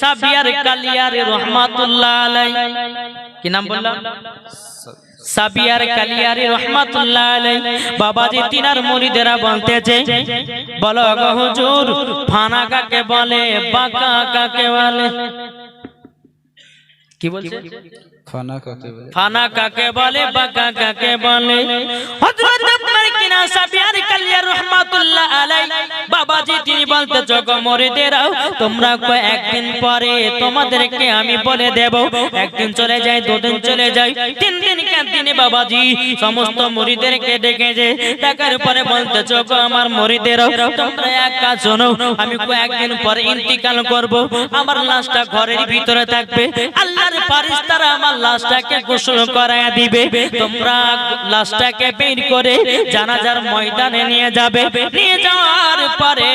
সাবিয়ার কালিয়ার রহমাতুল্লাহ আলাই কি নাম বললাম? সাবিয়ার কালিয়ারে রহমাতুল্লাহ আলাই বাবাজি তিনার মুরিদেরা বলতেছে, বলো গো হুজুর, ফানা কাকে বলে, বাঁকা কাকে বলে? কি বলছে? ফানা কাকে বলে? কাকে বলে? হযরত আপনার কিনা সাবিয়ার রহমাতুল্লাহ আলাই বাবাজি, তিনি বলতে জগ তোমরা একদিন পরে তোমাদেরকে আমি বলে দেব। একদিন চলে যায় দুদিন চলে যায় তিন দিন কেন দিনে বাবাজি? সমস্ত মুরিদেরকে ডেকে যে ডাকার পরে বলতে জগ আমার মরিদেরাও, তোমরা এক কাজ আমি কয়েকদিন পরে ইন্তিকাল করব। আমার লাশটা ঘরের ভিতরে থাকবে। আল্লাহর আমার লাশটাকে গোসল করায়া দিবে। তোমরা লাশটাকে বের করে জানাজার ময়দানে নিয়ে যাবে। নিয়ে যাওয়ার পরে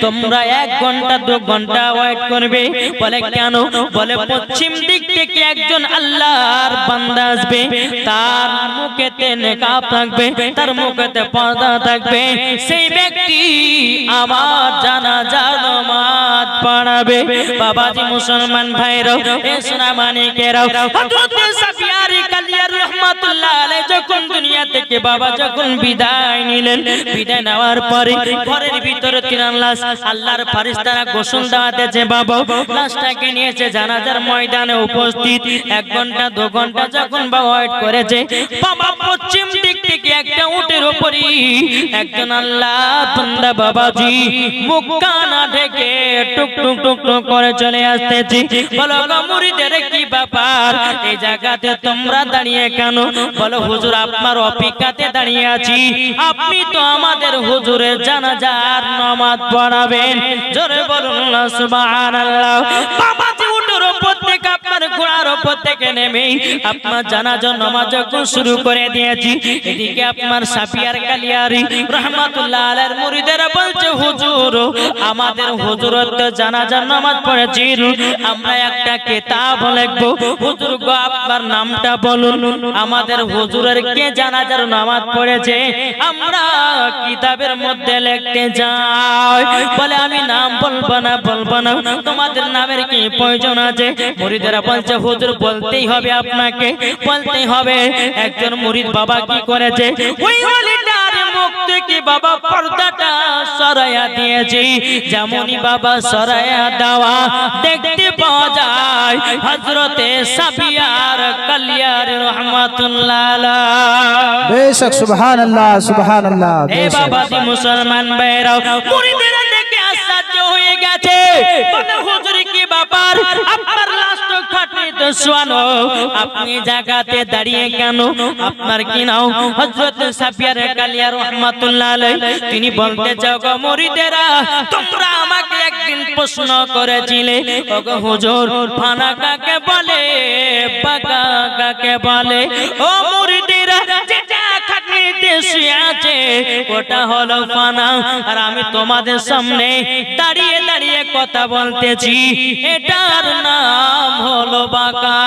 তোমরা এক ঘণ্টা, দু ঘণ্টা ওয়েট করবে। বলে, কেন? বলে, পশ্চিম দিক থেকে একজন আল্লাহর বান্দা আসবে। তার মুখেতে নেকাব থাকবে, তার মুখেতে পর্দা থাকবে। সেই ব্যক্তি আমার জানাজার পড়াবে। বাবাজি মুসলমান ভাইরাও এ মানিকেরাও জানাজার ময়দানে উপস্থিত। এক ঘণ্টা, দু ঘণ্টা যখন বাবা ওয়েট করেছে, বাবা পশ্চিম দিক থেকে একটা উটের উপরই একজন আল্লাহ বান্দা বাবাজি মুখ কানা টুক টুক টুক টুক করে চলে আসতেছি। বলো, গো মুরিদের কি ব্যাপার? এই জায়গাতে তোমরা দাঁড়িয়ে কেন? বলো, হুজুর, আপনার অপেক্ষাতে দাঁড়িয়ে আছি। আপনি তো আমাদের হুজুরের জানাজার নমাজ পড়াবেন। জোরে বলুন সুবহানাল্লাহ। বাবাজি উপর থেকে আপনার ঘোড়ার উপর থেকে নেমে আপনার জানাজার নামাজ শুরু করে দিয়েছি। এদিকে আপনার সাফিয়ার কালিয়ারি রহমাতুল্লাহ আলাইহির মুরিদেরা বলছে, হুজুর, আমাদের হুজুর তো জানাজার নামাজ পড়েছি। আমরা একটা কিতাব লিখব। হুজুর গো, আপনার নামটা বলুন। আমাদের হুজুরের কে জানাজার নামাজ পড়েছে? আমরা কিতাবের মধ্যে লিখতে যাই। বলে, আমি নাম বলব না বলব না। তোমাদের নামের কি প্রয়োজন আছে? মুরিদেরা বলছে হুজুর বলতেই হবে আপনাকে বলতেই হবে একজন মুরিদ বাবা কি করেছে? ওই ওলিটার মুখ থেকে বাবা পর্দাটা সরাইয়া দিয়েছি। যেমনই বাবা সরাইয়া দেওয়া দেখতে পাওয়া যায় হজরতে সাবিয়ার কালিয়ার রহমাতুল্লাহ বেশক সুবহান আল্লাহ সুবহান আল্লাহ এ বাবাজি মুসলমান দেখে আশ্চর্য গেছে। আপনি জায়গাতে দাঁড়িয়ে কেন? আপনার কি নাও হযরত সাফিয়ার কালিয়া রাহমাতুল্লাহ তিনি বলতে চাও গো মুরিদেরা, তোমরা আমাকে একদিন প্রশ্ন করেছিলে। ওগো হুজুর, ফানা কাকে বলে? বাঁকা কাকে বলে? ও মুরিদেরা শুয়ে আছে, ওটা হলো ফানা। আর আমি তোমাদের সামনে দাঁড়িয়ে দাঁড়িয়ে কথা বলতেছি। এটার নাম হলো বাঁকা।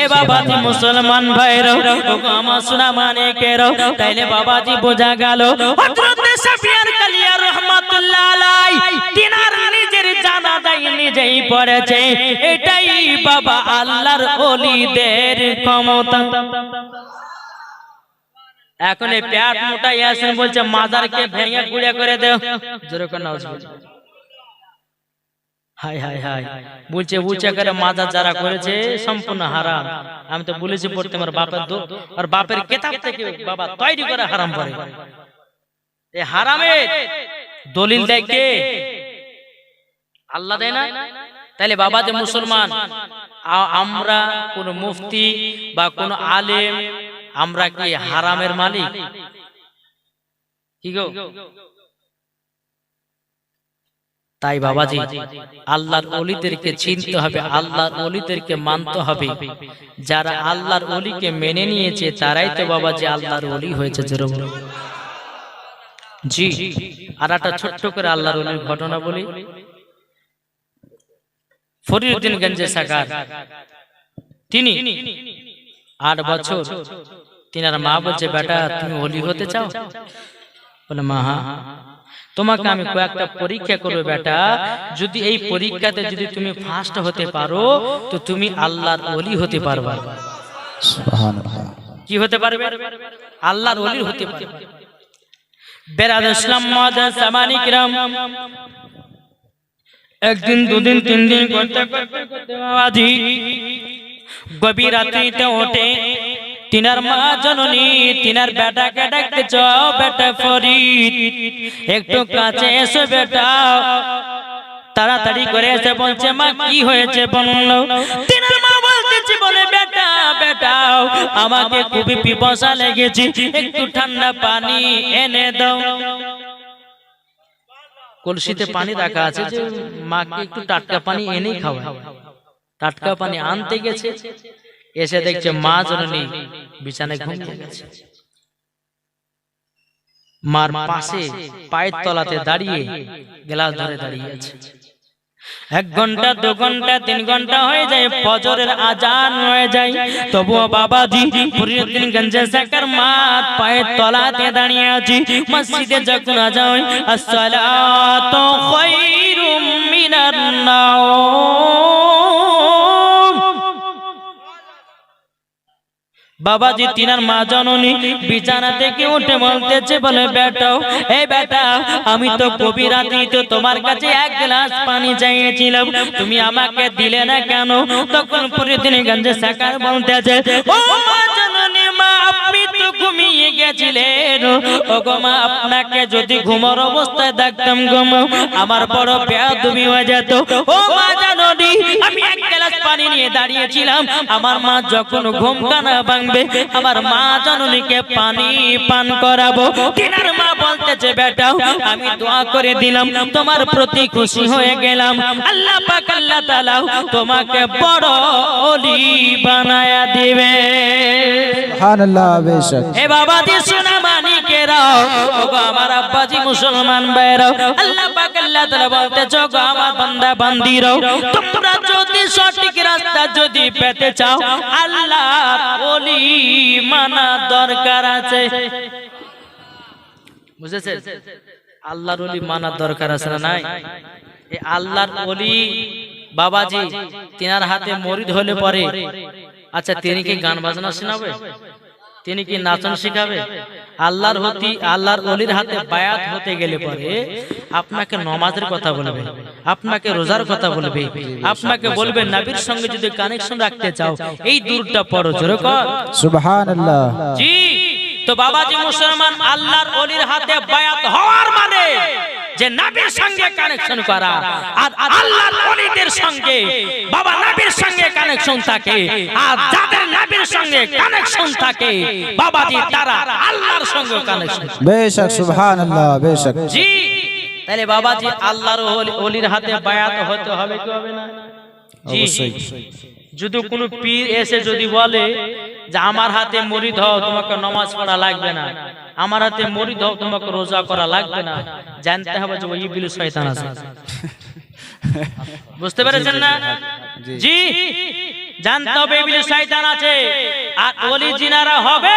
এ বাবাজি মুসলমান সোনা মানে তাইলে বাবাজি বোঝা গেল কালিয়া রহমাতুল্লাহ আলাই তিনার নিজের জানাজাই নিজেই পড়েছে, এটাই বাবা আল্লাহর ওলিদের ক্ষমতা। এখন এই প্যাট মোটাই আসেন, বলছে মাজারকে ভেঙে গুড়ে করে দেও। জোরে বলছে করে মাজার যারা করেছে, সম্পূর্ণ হারাম। আমি তো বলেছি, পড়তে আমার বাপের বাপের কেতাব থেকে বাবা তৈরি করে হারাম পড়ে এ হারামে দলিল কে? আল্লাহ দেয় না? তাহলে বাবা যে মুসলমান আমরা কোন মুফতি বা কোন আলেম, আমরা কি হারামের মালিক? তাই বাবাজি, আল্লাহর অলিদেরকে চিনতে হবে, আল্লাহর অলিদেরকে মানতে হবে। যারা আল্লাহর অলিকে মেনে নিয়েছে, তারাই তো বাবাজি আল্লাহর অলি হয়েছে যেরকম জি আর একটা ছোট্ট করে আল্লাহর অলির ঘটনা বলি। ফরিউদ্দিন গঞ্জে সাকার তিনি আট বছর তিনার মা বলছে বেটা তুমি অলি হতে চাও? বলে মা হ্যাঁ। তোমাকে আমি কয়েকটা পরীক্ষা করব বেটা। যদি এই পরীক্ষাতে যদি তুমি ফার্স্ট হতে পারো তো তুমি আল্লাহর ওলি হতে পারবা। কি হতে পারবে? আল্লাহর ওলি হতে পারবে। বেরাদ ইসলাম মাদার সামানি কিরাম একদিন দুদিন তিন দিন করতে করতে করতে বাবাজি গভীর রাত্রিতে ওঠে। তিনার মা জননী তিনার বেটাকে ডাকতে চাও বেটা ফরিদ। একটু কাছে এসো বেটা। তাড়াতাড়ি করে এসে বলছে মা কি হয়েছে বলল? তিনার মা বলতেছে বলে বেটা বেটা আমাকে খুবই পিপাসা লেগেছে। একটু ঠান্ডা পানি এনে দাও। কলসিতে পানি রাখা আছে যে মাকে একটু টাটকা পানি এনেই খাওয়ায়। টাটকা পানি আনতে গেছে এসে দেখছে মা জননী বিছানায় ঘুমিয়ে গেছে। মার পাশে পায়ের তলাতে দাঁড়িয়ে গ্লাস ধরে দাঁড়িয়ে আছে। এক ঘণ্টা, দু ঘণ্টা, তিন ঘণ্টা হয়ে যায়, ফজরের আজান হয়ে যায়। তবুও বাবাজি ফরিদুদ্দিন গঞ্জে সাকার মা পায়ের তলাতে দাঁড়িয়ে আছি। মসজিদে যখন আজান হয় আসসালাতু খায়রুম মিনান নাওম। বাবাজি তিনার মা জননী বিছানা থেকে উঠে বলতেছে, বলে বেটাও এই বেটা, আমি তো কবি রাতি তো তোমার কাছে এক গ্লাস পানি চাইছিলাম তুমি আমাকে দিলে না কেন? তখন প্রতিদিন গঞ্জে সাকার বলতেছে, ও মা জননী মা, আপনি তো ঘুমিয়ে গেছিলেন। ও গো মা, আপনাকে যদি ঘুমার অবস্থায় দেখতাম গো আমার বড় বেয়াদবি হয়ে যেত। ও মা জাননি, আমি পানি নিয়ে দাঁড়িয়েছিলাম। আমার মা যখন ঘুম না ভাঙবে, আমার মা জননীকে পানি পান করাবো। তিনার মা বলতেছে বেটা আমি দোয়া করে দিলাম তোমার প্রতি খুশি হয়ে গেলাম। আল্লাহ পাক আল্লাহ তাআলা তোমাকে বড় ওলি বানায়া দিবে। সুবহানাল্লাহ বেশক হে বাবা দি সোনা মানিকেরাও ওগো আমার আব্বাজি মুসলমান ভাইরাও আল্লাহ পাক আল্লাহ তাআলা বলতেছো গো আমার বান্দা বান্দিরাও তোমরা যদি সঠিক রাস্তা যদি পেতে চাও আল্লাহর ওলি মানা দরকার আছে। বুঝেছেন? আল্লাহর অলি মানার দরকার আছে না নাই? এই আল্লাহর অলি বাবাজি তিনার হাতে মরিদ হলে পরে। আচ্ছা তিনি কি গান বাজনা শোনাবে? তিনি কি নাচন শিখাবে? আল্লাহর হতি আল্লাহর অলির হাতে বায়াত হতে গেলে পরে আপনাকে নমাজের কথা বলবে। আপনাকে রোজার কথা বলবে। আপনাকে বলবে নাবির সঙ্গে যদি কানেকশন রাখতে চাও এই দূরটা পড়ো জোরে কর। সুবহানাল্লাহ। জি। তো বাবাজি মুসলমান আল্লাহর অলির হাতে বায়াত হওয়ার মানে যে নবীর সঙ্গে কানেকশন করা। আর আল্লাহর অলিদের সঙ্গে বাবা নবীর সঙ্গে কানেকশন থাকে আর যাদের নবীর সঙ্গে কানেকশন থাকে বাবাজি তারা আল্লাহর সঙ্গে কানেকশন বেশক সুবহানাল্লাহ বেশক। জি। তাহলে বাবাজি আল্লাহর অলির হাতে বায়াত হতে হবে কি হবে না? জি। অবশ্যই। যদি কোনো পীর এসে যদি বলে যে আমার হাতে মরি হও তোমাকে নমাজ পড়া লাগবে না। আমার হাতে মরি হও তোমাকে রোজা করা লাগবে না। জানতে হবে যে ওই বিলু শয়তান আছে। বুঝতে পেরেছেন না? জি। জানতে হবে এই বিলু শয়তান আছে। আর ওলি জিনারা হবে।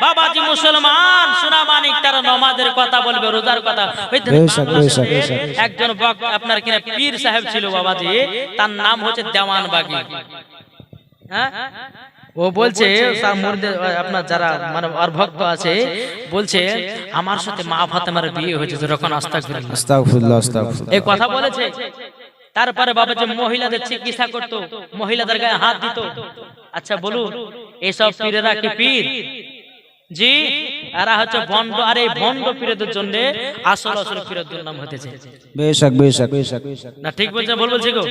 বাবাজি মুসলমান সোনা মানিক তারা নমাজের কথা বলবে রোজার কথা। একজন আপনার কিনা পীর সাহেব ছিল বাবাজি। তার নাম হচ্ছে দেওয়ান বাগি হ্যাঁ? ও বলছে তার আপনার যারা মানে আর ভক্ত আছে বলছে আমার সাথে মা ফাতেমার বিয়ে হয়েছে যখন আস্তাগফিরুল্লাহ। আস্তাগফিরুল্লাহ আস্তাগফিরুল্লাহ। এই কথা বলেছে তারপরে বাবা যে মহিলাদের চিকিৎসা করত মহিলাদের গায়ে হাত দিত। আচ্ছা বলুন এসব পীরেরা কি পীর? জি এরা হচ্ছে ভণ্ড আর এই ভণ্ড পীরদের জন্য আসল আসল পীরদের নাম হতেছে বেশক বেশক বেশক। বেশক না ঠিক বলছে বল বলছি গো।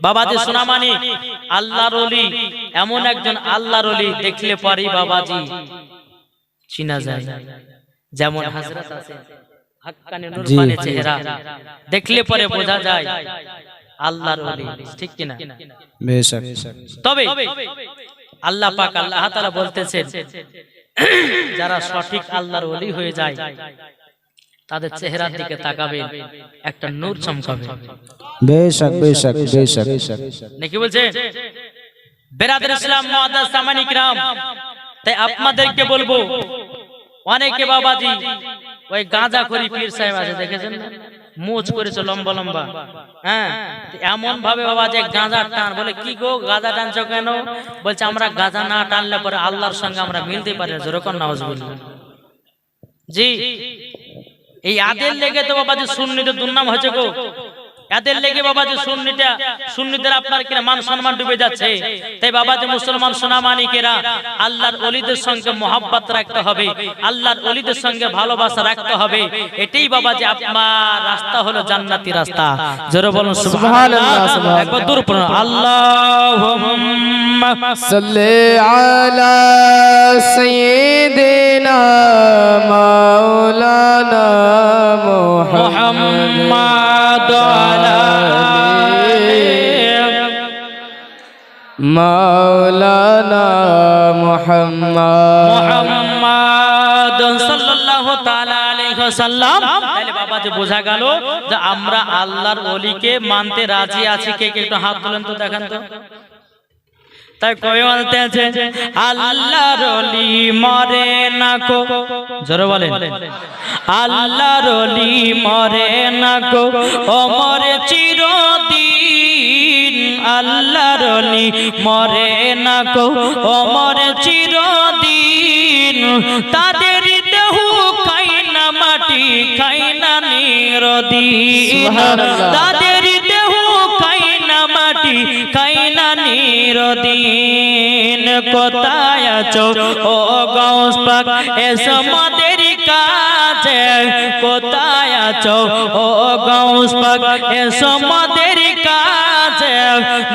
বাবাজি সোনামানি আল্লাহর অলি এমন একজন আল্লাহর অলি দেখলে পরেই বাবাজি। চিনা যায়। যেমন হাজরত আছে চেহারা দেখলে পরে বোঝা যায় আল্লাহর অলি ঠিক কিনা? বেশক। তবে আল্লাহ পাক আল্লাহ তাআলা বলতেছেন যারা সঠিক আল্লাহর ওলি হয়ে যায়। তাদের চেহারার দিকে তাকাবেন একটা নূর চমকাবে। বেশক বেশক বেশক বেশক। নাকি বলছে বেরাদের ইসলাম মুআদ্দাস সামানি কিরাম তাই আপনাদেরকে বলব অনেকে বাবাজি ওই গাঁজা করি পীর সাহেব আছে দেখেছেন না? মোচ করেছে লম্বা লম্বা। হ্যাঁ এমন ভাবে বাবা যে গাঁজা টান বলে কি গো গাঁজা টানছো কেন? বলছে আমরা গাঁজা না টানলে পরে আল্লাহর সঙ্গে আমরা মিলতে পারি না যেরকম নামাজ বললেন জি। এই আদের লেগে তো বাবা যে সুন্নিদের দুর্নাম হয়েছে গো। এদের লেগে বাবা যে সুন্নিটা সুন্নিদের আপনার কিনা মান সম্মান ডুবে যাচ্ছে। তাই বাবা যে মুসলমান সোনামানিকেরা আল্লাহর অলিদের সঙ্গে মোহাব্বত রাখতে হবে। আল্লাহর অলিদের সঙ্গে ভালোবাসা রাখতে হবে। এটাই বাবা যে আপনার রাস্তা হলো জান্নাতি রাস্তা। জোরে বলুন সুবহানাল্লাহ একবার দূর মাওলানা মুহাম্মদ। বোঝা আমরা আল্লাহর অলিকে মানতে রাজি আছি। কে কে একটু হাত তুলেন তো দেখেন তো। তাই কবি বলতে আছে আল্লাহর ওলি মরে না কো। জোরে বলেন। আল্লাহর ওলি মরে না কো। ও মরে চিরদিন আল্লাহর ওলি মরে না কো। ও মরে চিরদিন তাদের দেহ খাই না মাটি খাই না নিরদিন। সুবহানাল্লাহ। তাদের দেহ খাই না মাটি নিরদিন কোথায় আছো? ও গৌস পাক এসো মাদের কাছে। কোথায় আছো? ও গৌস পাক এসো মাদের কাছে।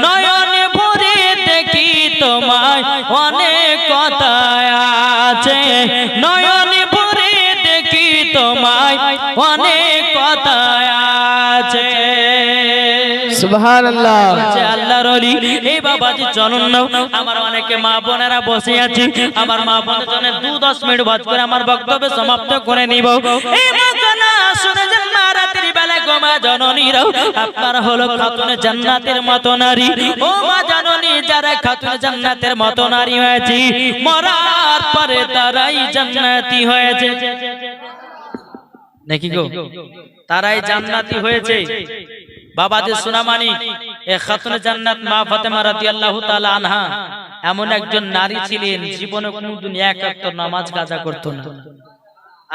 নয়ন ভরে দেখি তোমায়, অনেক কথায় আছে। নয়ন ভরে দেখি তোমায়, অনেক কথায় সুবহান আল্লাহ বলছে আল্লাহর এই চলুন নাও। আমার অনেকে মা বোনেরা বসে আছে। আমার মা বোনের জন্য দু দশ মিনিট বাদ করে আমার বক্তব্য সমাপ্ত করে নিব। এই শুনে যান মা রাত্রি বেলা গোমা জননীরাও। আপনার হলো খাতুন জান্নাতের মতো নারী। ও মা জননী যারা খাতুন জান্নাতের মতো নারী হয়েছে মরার পরে তারাই জান্নাতি হয়েছে। নাকি গো তারাই জান্নাতি হয়েছে। বাবা যে সুনামানি এ খাতুনে জান্নাত মা ফাতেমা রাদিয়াল্লাহু তাআলা আনহা এমন একজন নারী ছিলেন জীবনে কোনদিন এক ওয়াক্ত নামাজ কাজা করতো না।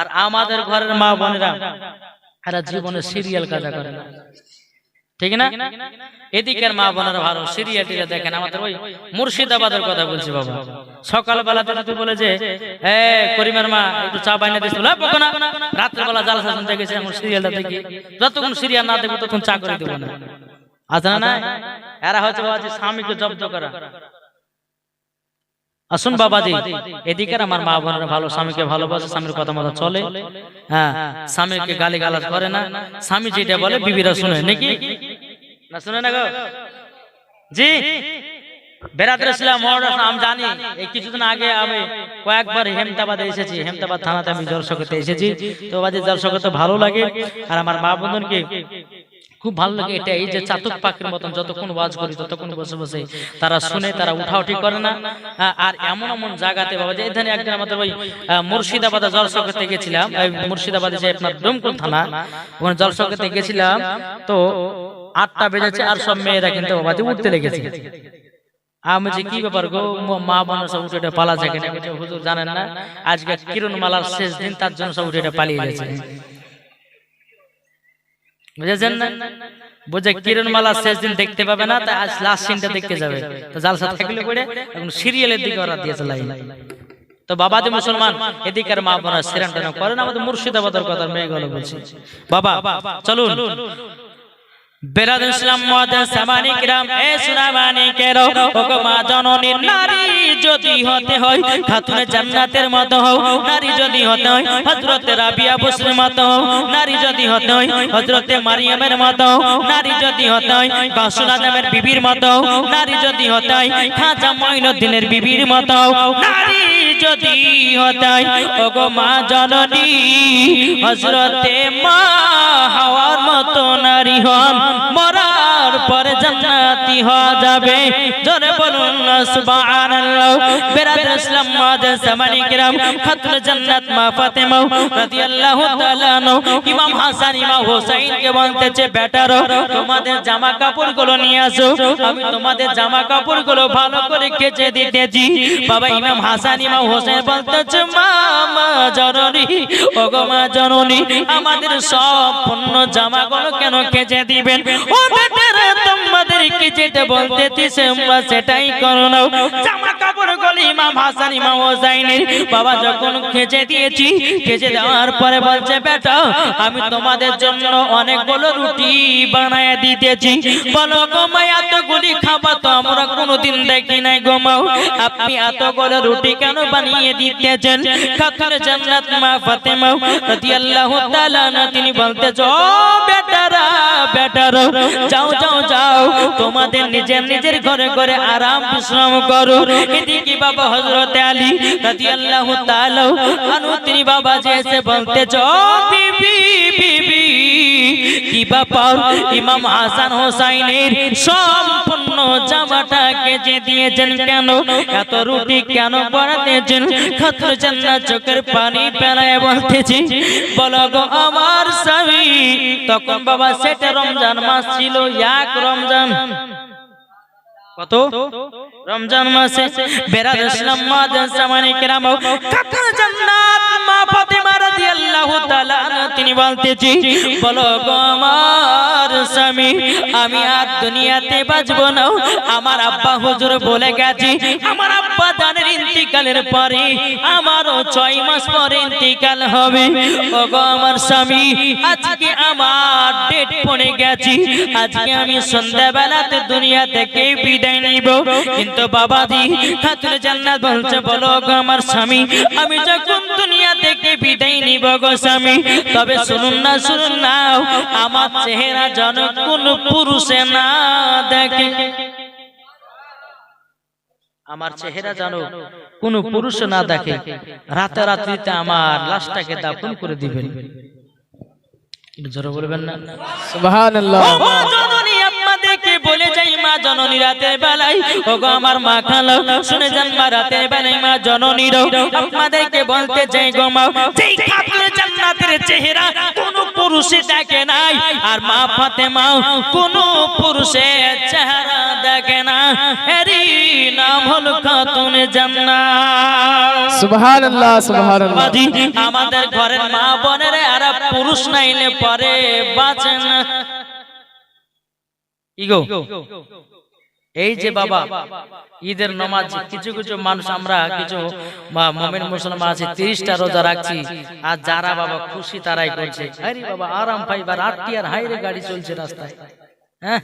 আর আমাদের ঘরের মা বোনেরা এরা জীবনে সিরিয়াল কাজা করে না। ঠিক না? এদিকের মা বোনেরা ভালো সিরিয়াল দেখেন আমাদের ওই মুর্শিদাবাদের কথা বলছি বাবা। সকালবেলা তো যদি বলে যে করিমের মা একটু চা বাইনে রাত্রেবেলা শুনতে গেছি এখন সিরিয়ালটা দেখি। যতক্ষণ সিরিয়াল না দেখব তখন চা করে দেবো না। আছে না না এরা হচ্ছে বাবা যে স্বামীকে জব্দ করা। আসুন বাবাজি। এদিকের আমার মা বোনেরা ভালো স্বামীকে ভালোবাসে স্বামীর কথা মতো চলে। হ্যাঁ স্বামীকে গালি গালাজ করে না। স্বামী যেটা বলে বিবিরা শুনে নাকি? না, শুনে না গো। জি। বেড়াতে মহারাষ্ট্র আমি জানি। এই কিছুদিন আগে আমি কয়েকবার হেমতাবাদে এসেছি। হেমতাবাদ থানাতে আমি জলসকতে এসেছি। তো বাজে জলসকতে ভালো লাগে। আর আমার মা বন্ধনকে খুব ভালো লাগে এটা এই যে চাতক পাখির মতন যতক্ষণ ওয়াজ করি ততক্ষণ বসে বসে। তারা শুনে তারা উঠাউঠি করে না। আর এমন এমন জায়গাতে বাবা যে এখানে একদিন আমাদের ওই মুর্শিদাবাদে জলসকতে গেছিলাম এই মুর্শিদাবাদে যে আপনার ডোমকুল থানা ওখানে জলসকতে গেছিলাম তো আটটা বেজেছে আর সব মেয়েরা কিন্তু বাবাতে উঠতে লেগেছে। আমি যে কি ব্যাপার গো মা বোন সব উঠে পালা যায় হুজুর জানেন না। আজকে কিরণ মালার শেষ দিন তার জন্য সব উঠে পালিয়ে গেছে। বুঝেছেন না? বুঝে কিরণ মালা শেষ দিন দেখতে পাবে না তাই আজ লাস্ট সিনটা দেখতে যাবে। তো জালসা থাকলে করে এখন সিরিয়ালের দিকে ওরা দিয়েছে লাইন তো বাবা যে মুসলমান এদিকের মা বোনা সেরান করেন আমাদের মুর্শিদাবাদের কথা মেয়ে গেল বলছি। বাবা চলুন। বেরাদ ইসলাম মহাদান সামানি কিরাম এ সুনামানি কেরো ওগো মা জননী নারী যদি হতে হয়, খাতুনে জান্নাতের মতো হও। নারী যদি হতে হয়, হযরতে রাবিয়া বসরির মতো হও। নারী যদি হতে হয়, হযরতে মারিয়ামের মতো হও। নারী যদি হতে হয় গাসুল আদমের বিবির মতো হও। নারী যদি হতে হয়, খাজা মঈনুদ্দিনের বিবির মতো হও। নারী যদি হতে হয়, ওগো মা জননী, হযরতে মা নারী হন মরার পরে জান্নাতি হওয়া যাবে। জোরে বলুন, সুবহানাল্লাহ। বেরাদার ইসলাম মাদার জামানি কিরাম খাতুন জান্নাত, মা ফাতেমা রাদিয়াল্লাহু তাআলা আনহু। ইমাম হাসান, ইমাম হোসেন কে বলতেছে, বেটারো, তোমাদের জামা কাপড়গুলো নিয়ে আসো। আমি তোমাদের জামা কাপড়গুলো ভালো করে কেচে দিতেছি। বাবা ইমাম হাসান, ইমাম হোসেন বলতেছে, মা মা জননী ওগো মা জননী আমাদের সব পণ্য জামা গুলো কেন কেচে দিবেন? ও বেটারা তোমাদেরকে যেটা বলতেছি তোমরা সেটাই করো নাও। জামা কাপড়গুলো ইমাম হাসান, ইমাম হোসেনের বাবা যখন খেচে দিয়েছি, খেচে দেওয়ার পরে বলছে, বেটা, আমি তোমাদের জন্য অনেকগুলো রুটি বানায় দিতেছি। বলো গোমাই এতগুলি খাবার তো আমরা কোনোদিন দেখি নাই গোমাও আপনি এতগুলো রুটি কেন বানিয়ে দিতেছেন? খাতুন জান্নাত মা ফাতেমা রাদিয়াল্লাহু তাআলা না তিনি বলতেছ, ও বেটারা বেটারা, যাও যাও যাও তোমাদের নিজের নিজের ঘরে ঘরে আরাম বিশ্রাম করো। এদিকে বাবা হযরত আলী রাদিয়াল্লাহু তাআলা আনু তিনি বাবা যে এসে বিবি কি ব্যাপার? ইমাম হাসান হোসাইনের সম্পূর্ণ জামাটা কেচে দিয়েছেন কেন? এত রুটি কেন পড়াতেছেন খাতুন জান্নাত চোখের পানি পেলায় বলতেছি, বলো গো আমার স্বামী, তখন বাবা সেটা রমজান মাস ছিল, এক রমজান। কত? রমজান মাসে বেরাদ ইসলাম মাদান সামানি কেরাম খাতুন জান্নাত মা তিনি বলতেছি, বলো স্বামী, আমি আর দুনিয়াতে না। আমার আব্বা হুজুর বলে আমার আব্বা ইন্তিকালের পরে আমারও ছয় মাস পরে ইন্তিকাল হবে। ও আমার স্বামী, আজকে আমার ডেট পড়ে গেছি। আজকে আমি সন্ধ্যাবেলাতে দুনিয়া থেকে বিদায় নিব। কিন্তু বাবাজি, খাতুন জান্নাত বলছে, বলো গো আমার স্বামী, আমি যখন দুনিয়া থেকে বিদায় নিব গো স্বামী। তবে শুনুন না শুনুন না আমার চেহারা যেন কোন পুরুষে না দেখে। আমার চেহারা জানো কোন পুরুষ না দেখে। রাতারাত্রিতে আমার লাশটাকে দাফন করে দিবেন। জোরে বলবেন না? সুবহানাল্লাহ। বলে যাই মা জননী রাতের বেলায়। ও গো আমার মা খালো শুনে যান মা রাতের বেলায় মা জননী আপনাদেরকে বলতে চাই গো মা যেই খাতুন জান্নাতের চেহারা কোন পুরুষে দেখে নাই আর মা ফাতেমা কোন পুরুষের চেহারা দেখে না। এরই নাম হলো খাতুন জান্নাত। সুবহানাল্লাহ সুবহানাল্লাহ। আমাদের ঘরের মা বোনের আর পুরুষ নাইলে পরে বাঁচে না। ইগো এই যে বাবা ঈদের নমাজ কিছু কিছু মানুষ আমরা কিছু বা- মোমেন মুসলমান আছে তিরিশটা রোজা রাখছি আর যারা বাবা খুশি তারাই করছে। আরে বাবা আরাম পাইবার আটটি আর হাইরে গাড়ি চলছে রাস্তায়? হ্যাঁ?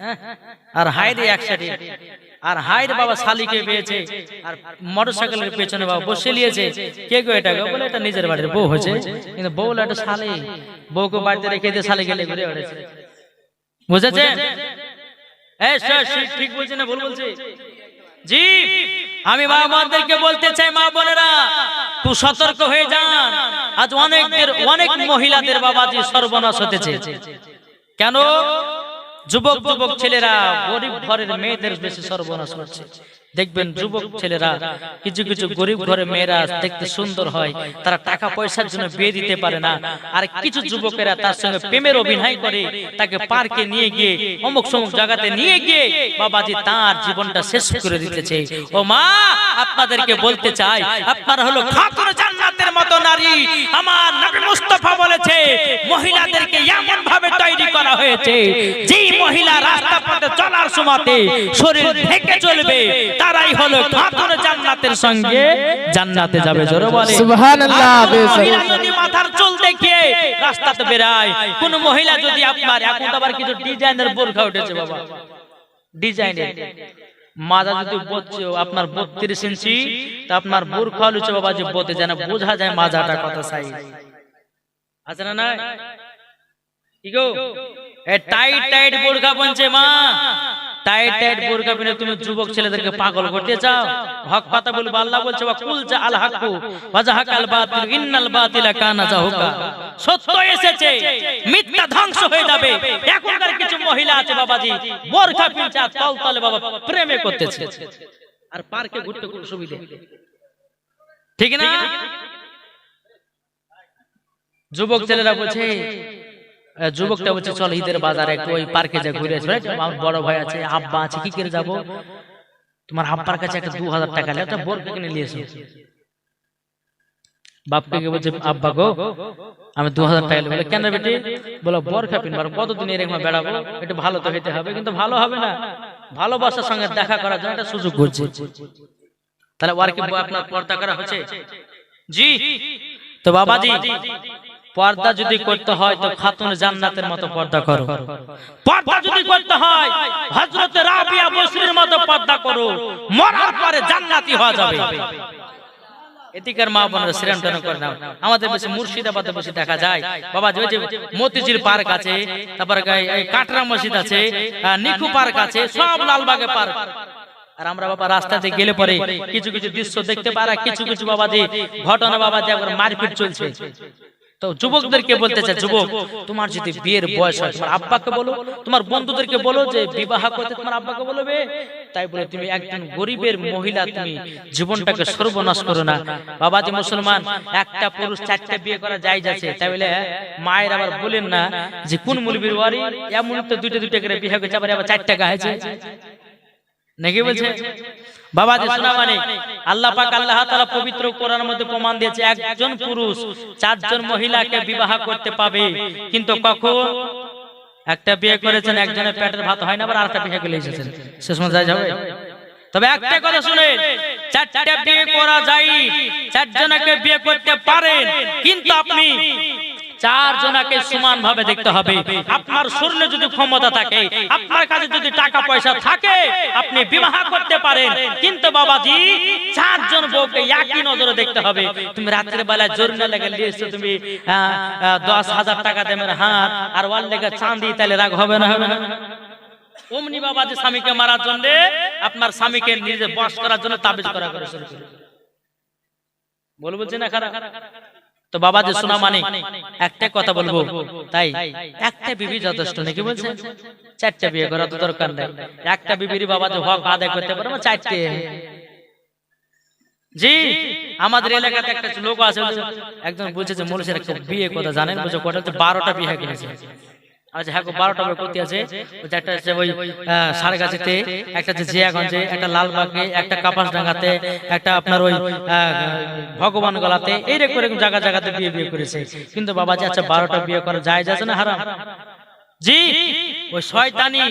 আর হাইরে একসাথে আর হাইরে বাবা শালিকে পেয়েছে আর মোটরসাইকেলের পেছনে বাবা বসে নিয়েছে কে গো এটা বলে এটা নিজের বাড়ির বউ হয়েছে। কিন্তু বউ একটা শালি। বউকে বাড়িতে রেখে দিয়ে শালি গেলে ঘুরে বেড়েছে বুঝেছে এই স্যার, সে ঠিক বলছে না ভুল বলছে জি আমি মা বোনদেরকে বলতে চাই মা বোনেরা সতর্ক হয়ে যান। আজ অনেকের অনেক মহিলাদের বাবাজি সর্বনাশ হতেছে। কেন? যুবক যুবক ছেলেরা গরিব ঘরের মেয়েদের বেশি সর্বনাশ করছে দেখবেন যুবক ছেলেরা কিছু কিছু গরিব ঘরের মেয়েরা দেখতে সুন্দর হয় তারা টাকা পয়সার জন্য বিয়ে দিতে পারে না। আর কিছু যুবকেরা তার সঙ্গে প্রেমের অভিনয় করে তাকে পার্কে নিয়ে গিয়ে অমুক সমুক জায়গাতে নিয়ে গিয়ে বাবাজি তার জীবনটা শেষ করে দিতেছে ও মা আপনাদেরকে বলতে চাই আপনারা হলো খাতুন জান্নাতের মতো নারী। আমার নবী মুস্তাফা বলেছে মহিলাদেরকে এমন ভাবে তৈরি করা হয়েছে যেই মহিলা রাস্তা পথে চলার সময়তে শরীর ঢেকে চলবে তারাই হলো খাতুন জান্নাতের সঙ্গে জান্নাতে যাবে জোরে বলে সুবহানাল্লাহ। মহিলা যদি মাথার চুল দেখিয়ে রাস্তাতে বেরায় কোন মহিলা যদি আপনার এখন আবার কিছু ডিজাইনের বোরখা উঠেছে বাবা। ডিজাইনের। মাথা যদি বলছে আপনার বত্রিশ ইঞ্চি তা আপনার বোরখা হচ্ছে বাবা যে বলতে যেন বোঝা যায় মাজাটা কত সাইজ আছে না না কি গো এ টাইট টাইট বোরখা বনছে মা। টাইট টাইট বোরকা পরে তুমি যুবক ছেলেদেরকে পাগল করতে চাও? হক কথা বলব, আল্লাহ বলছে ওয়া কুল জা আল হাক্কু ওয়া জাহাকাল বাতিল, ইন্নাল বাতিলা কানা জাহুকা। সত্য এসেছে, মিথ্যা ধ্বংস হয়ে যাবে। এখনকার কিছু মহিলা আছে বাবাজি বোরকা পিনছে আর তল তলে বাবা প্রেমে করতেছে। আর পার্কে ঘুরতে কোনো সুবিধে ঠিক না? যুবক ছেলেরা বলছে যুবকটা বলছে চল ঈদের বাজারে একটু ওই পার্কে যা ঘুরে আসবে। আমার বড় ভাই আছে আব্বা আছে কি করে যাব? তোমার আব্বার কাছে একটা দু হাজার টাকা একটা বোরকা কিনে নিয়ে এসো। বাপকে বলছে আব্বা গো আমি দু হাজার টাকা বলে কেন বেটি? বলো বরখা পিনবার কতদিন এরকম বেড়াবো? একটু ভালো তো হইতে হবে কিন্তু ভালো হবে না। ভালোবাসার সঙ্গে দেখা করার জন্য একটা সুযোগ করছে। তাহলে ওর কি আপনার পর্দা করা হচ্ছে? জি। তো বাবাজি পর্দা যদি করতে হয় তো খাতুন জান্নাতের মতো পর্দা করো। পর্দা যদি করতে হয়, হযরত রাবিয়া বসরির মতো পর্দা করো। মরার পরে জান্নাতি হওয়া যাবে। মা করে নাও। আমাদের বেশি মুর্শিদাবাদে বেশি দেখা যায়। বাবা, যে মতিঝিল পার্ক আছে, তারপরে কাটরা মসজিদ আছে নিকু পার্ক আছে, সব লালবাগে পার্ক। আর আমরা বাবা রাস্তাতে গেলে পরে কিছু কিছু দৃশ্য দেখতে পারা কিছু কিছু বাবা যে ঘটনা বাবা যে মারপিট চলছে। তো যুবকদেরকে বলতে চাই যুবক তোমার যদি বিয়ের বয়স হয় তোমার আব্বাকে বলো তোমার বন্ধুদেরকে বলো যে বিবাহ করতে তোমার আব্বাকে বলবে তাই বলে তুমি একজন গরিবের মহিলা তুমি জীবনটাকে সর্বনাশ করো না। বাবাজি মুসলমান একটা পুরুষ চারটা বিয়ে করা যায় যাচ্ছে তাই বলে মায়ের আবার বলেন না যে কোন মুলবির ওয়ারি এমন তো দুইটা দুইটা করে বিয়ে হয়েছে আবার আবার চারটা গাইছে নাকি বলছে? বাবা যে শোনা মানে আল্লাহ পাক আল্লাহ তাআলা পবিত্র কোরআনের মধ্যে প্রমাণ দিয়েছে একজন পুরুষ চারজন মহিলাকে বিবাহ করতে পাবে। কিন্তু কখন? একটা বিয়ে করেছেন একজনের পেটের ভাত হয় না আবার আরেকটা বিয়ে করে এসেছেন। শেষ মধ্যে যাবে? তবে একটা কথা শুনে চারটা বিয়ে করা যায় চারজনকে বিয়ে করতে পারেন কিন্তু আপনি চার জনাকে সমান ভাবে দেখতে হবে। আপনার শরীরে যদি ক্ষমতা থাকে আপনার কাছে যদি টাকা পয়সা থাকে আপনি বিবাহ করতে পারেন। কিন্তু বাবাজি চারজন বউকে একই নজরে দেখতে হবে। তুমি রাত্রে বেলায় জোর না লেগে লিয়েছো তুমি আহ, আহ, দশ হাজার টাকা দেবেন হাত আর ওয়াল লেগে চাঁদি তাহলে রাগ হবে না। হবে না। অমনি বাবা যে স্বামীকে মারার জন্য আপনার স্বামীকে নিজে বস করার জন্য তাবিজ করা করে শুরু করে বল বলছে না খারাপ? তো বাবা যে শোনা মানে একটা কথা বলব। তাই? একটা বিবি যথেষ্ট নাকি বলছে চারটা বিয়ে করা তো দরকার নেই। একটা বিবির বাবা যে হক আদায় করতে পারে বা চারটে। জি আমাদের এলাকাতে একটা লোক আছে একজন বলছে যে মনুষ্যের একটা বিয়ে কথা জানেন? বলছে কটা বারোটা বিয়ে কিনেছে যে ভগবান গলাতে, এইরকম জায়গা জায়গাতে বিয়ে বিয়ে করেছে। কিন্তু বাবাজি আচ্ছা বারোটা বিয়ে করা যায় যাচ্ছে না হারাম? জি, ওই শয়তানি,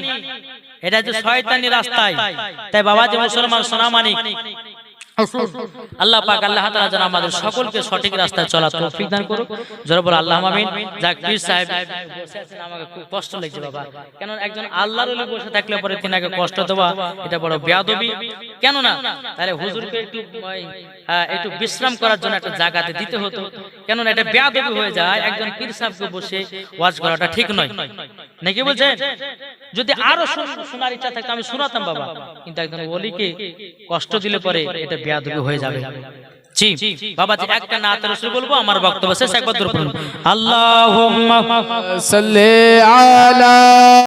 এটা যে শয়তানি রাস্তায়। তাই বাবা বাবাজি মুসলমান সোনামানিক আল্লাহ পাক, আল্লাহ তাআলা যেন আমাদের সকলকে সঠিক রাস্তায় চলা তৌফিক দান করুক। জোরে বলে, আল্লাহ আমিন। যাক, পীর সাহেব বসে আছেন, আমাকে খুব কষ্ট লাগছে বাবা। কেন একজন আল্লাহর ওলি বসে থাকলে পরে তিনাকে কষ্ট দেওয়া, এটা বড় বেয়াদবি। কেন না তাহলে হুজুরকে একটু একটু বিশ্রাম করার জন্য একটা জায়গাতে দিতে হতো। কেন না এটা বেয়াদবি হয়ে যায়, একজন পীর সাহেবকে বসে ওয়াজ করাটা ঠিক নয়। নাকি বলছেন? যদি আরও শুন- শোনার ইচ্ছা থাকতো, আমি শোনাতাম বাবা। কিন্তু একজন ওলিকে কষ্ট দিলে পরে এটা বেয়াদবি হয়ে যাবে। জি। বাবাজি একটা নাত রাসূল বলব আমার বক্তব্য শেষ একবার দূর করুন